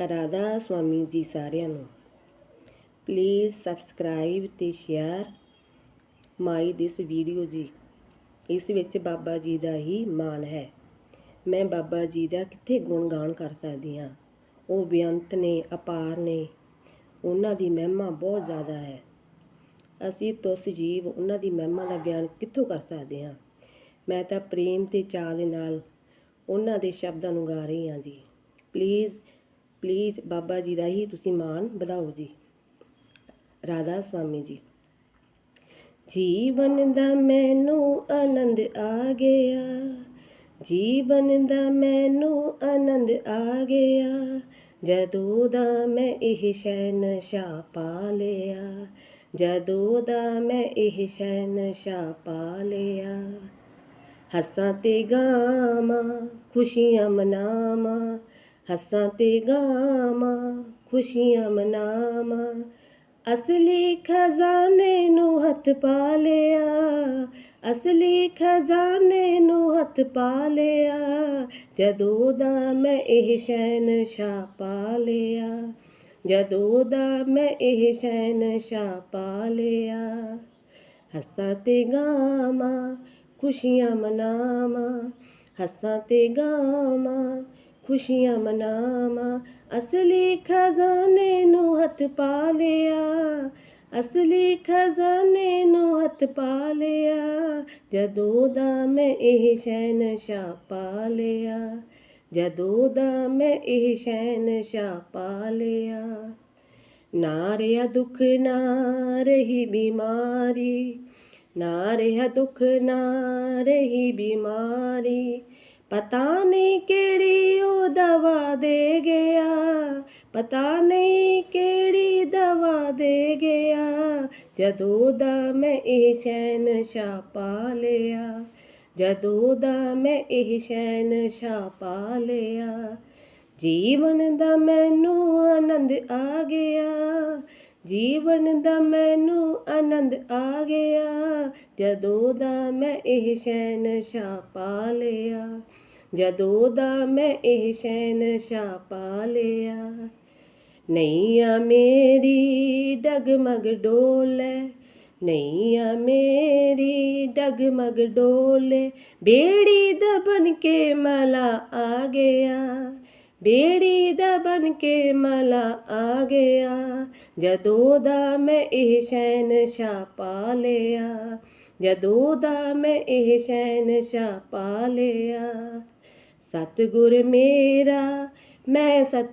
ਰਾਧਾ ਸਵਾਮੀ ਜੀ ਸਾਰਿਆਂ ਨੂੰ। Please subscribe ਤੇ ਸ਼ੇਅਰ ਮਾਈ ਦਿਸ ਵੀਡੀਓ ਜੀ। ਇਸ ਵਿੱਚ ਬਾਬਾ ਜੀ ਦਾ ਹੀ ਮਾਣ ਹੈ। ਮੈਂ ਬਾਬਾ ਜੀ ਦਾ ਕਿੱਥੇ ਗੁਣਗਾਨ ਕਰ ਸਕਦੀ ਹਾਂ? ਉਹ ਬੇਅੰਤ ਨੇ, ਅਪਾਰ ਨੇ, ਉਹਨਾਂ ਦੀ ਮਹਿਮਾ ਬਹੁਤ ਜ਼ਿਆਦਾ ਹੈ। ਅਸੀਂ ਤੁਸ ਜੀਵ ਉਹਨਾਂ ਦੀ ਮਹਿਮਾ ਦਾ ਬਿਆਨ ਕਿੱਥੋਂ ਕਰ ਸਕਦੇ ਹਾਂ? ਮੈਂ ਤਾਂ ਪ੍ਰੇਮ ਤੇ ਚਾਅ ਦੇ ਨਾਲ ਉਹਨਾਂ ਦੇ ਸ਼ਬਦਾਂ ਨੂੰ ਗਾ ਰਹੀ ਹਾਂ ਜੀ। ਪਲੀਜ਼ ਪਲੀਜ਼ ਬਾਬਾ ਜੀ ਦਾ ਹੀ ਤੁਸੀਂ ਮਾਣ ਵਧਾਓ ਜੀ। ਰਾਧਾ ਸੁਆਮੀ ਜੀ। ਜੀਵਨ ਦਾ ਮੈਨੂੰ ਆਨੰਦ ਆ ਗਿਆ। ਜੀਵਨ ਦਾ ਮੈਨੂੰ ਆਨੰਦ ਆ ਗਿਆ। ਜਦੋਂ ਦਾ ਮੈਂ ਇਹ ਸ਼ਹਿਨਸ਼ਾ ਪਾ ਲਿਆ। ਜਦੋਂ ਦਾ ਮੈਂ ਇਹ ਸ਼ਹਿਨਸ਼ਾ ਪਾ ਲਿਆ। ਹੱਸਾਂ ਤੇ ਗਾਵਾਂ, ਖੁਸ਼ੀਆਂ ਮਨਾਵਾਂ। ਹੱਸਾਂ ਤੇ ਗਾਵਾਂ, ਖੁਸ਼ੀਆਂ ਮਨਾਵਾਂ। ਅਸਲੀ ਖਜ਼ਾਨੇ ਨੂੰ ਹੱਥ ਪਾ ਲਿਆ, ਅਸਲੀ ਖਜ਼ਾਨੇ ਨੂੰ ਹੱਥ ਪਾ ਲਿਆ। ਜਦੋਂ ਦਾ ਮੈਂ ਇਹ ਸ਼ਹਿਨਸ਼ਾ ਪਾ ਲਿਆ, ਜਦੋਂ ਦਾ ਮੈਂ ਇਹ ਸ਼ਹਿਨਸ਼ਾ ਪਾ ਲਿਆ। ਹੱਸਾਂ ਤੇ ਗਾਵਾਂ, ਖੁਸ਼ੀਆਂ ਮਨਾਵਾਂ, ਹੱਸਾਂ ਤੇ ਗਾਵਾਂ ਖੁਸ਼ੀਆਂ ਮਨਾਵਾਂ। ਅਸਲੀ ਖਜ਼ਾਨੇ ਨੂੰ ਹੱਥ ਪਾ ਲਿਆ। ਅਸਲੀ ਖਜ਼ਾਨੇ ਨੂੰ ਹੱਥ ਪਾ ਲਿਆ। ਜਦੋਂ ਦਾ ਮੈਂ ਇਹ ਸ਼ਹਿਨਸ਼ਾ ਪਾ ਲਿਆ। ਜਦੋਂ ਦਾ ਮੈਂ ਇਹ ਸ਼ਹਿਨਸ਼ਾ ਪਾ ਲਿਆ। ਨਾ ਰਿਹਾ ਦੁੱਖ, ਨਾ ਰਹੀ ਬਿਮਾਰੀ। ਨਾ ਰਿਹਾ ਦੁੱਖ, ਨਾ ਰਹੀ ਬਿਮਾਰੀ। ਪਤਾ ਨਹੀਂ ਕਿਹੜੀ ਦਵਾ ਦੇ ਗਿਆ। ਪਤਾ ਨਹੀਂ ਕਿਹੜੀ ਦਵਾ ਦੇ ਗਿਆ। ਜਦੋਂ ਦਾ ਮੈਂ ਇਹ ਸ਼ਹਿਨਸ਼ਾ ਪਾ ਲਿਆ। ਜਦੋਂ ਦਾ ਮੈਂ ਇਹ ਸ਼ਹਿਨਸ਼ਾ ਪਾ ਲਿਆ। ਜੀਵਨ ਦਾ ਮੈਨੂੰ ਆਨੰਦ ਆ ਗਿਆ। ਜੀਵਨ ਦਾ ਮੈਨੂੰ ਆਨੰਦ ਆ ਗਿਆ। ਜਦੋਂ ਦਾ ਮੈਂ ਇਹ ਸ਼ਹਿਨਸ਼ਾ ਪਾ ਲਿਆ। ਜਦੋਂ ਦਾ ਮੈਂ ਇਹ ਸ਼ਹਿਨਸ਼ਾ ਪਾ ਲਿਆ, ਨਈਆ ਮੇਰੀ ਡਗਮਗ ਡੋਲੇ, ਨਈਆ ਮੇਰੀ ਡਗਮਗ ਡੋਲੇ, ਬੇੜੀ ਦਾ ਬਨ ਕੇ ਮਲਾ ਆ ਗਿਆ, ਬੇੜੀ ਦਾ ਬਨ ਕੇ ਮਲਾ ਆ ਗਿਆ, ਜਦੋਂ ਦਾ ਮੈਂ ਇਹ ਸ਼ਹਿਨਸ਼ਾ ਪਾ ਲਿਆ, ਜਦੋਂ ਦਾ ਮੈਂ ਇਹ ਸ਼ਹਿਨਸ਼ਾ ਪਾ ਲਿਆ। ਸਤਿਗੁਰ ਮੇਰਾ ਮੈਂ ਸਤ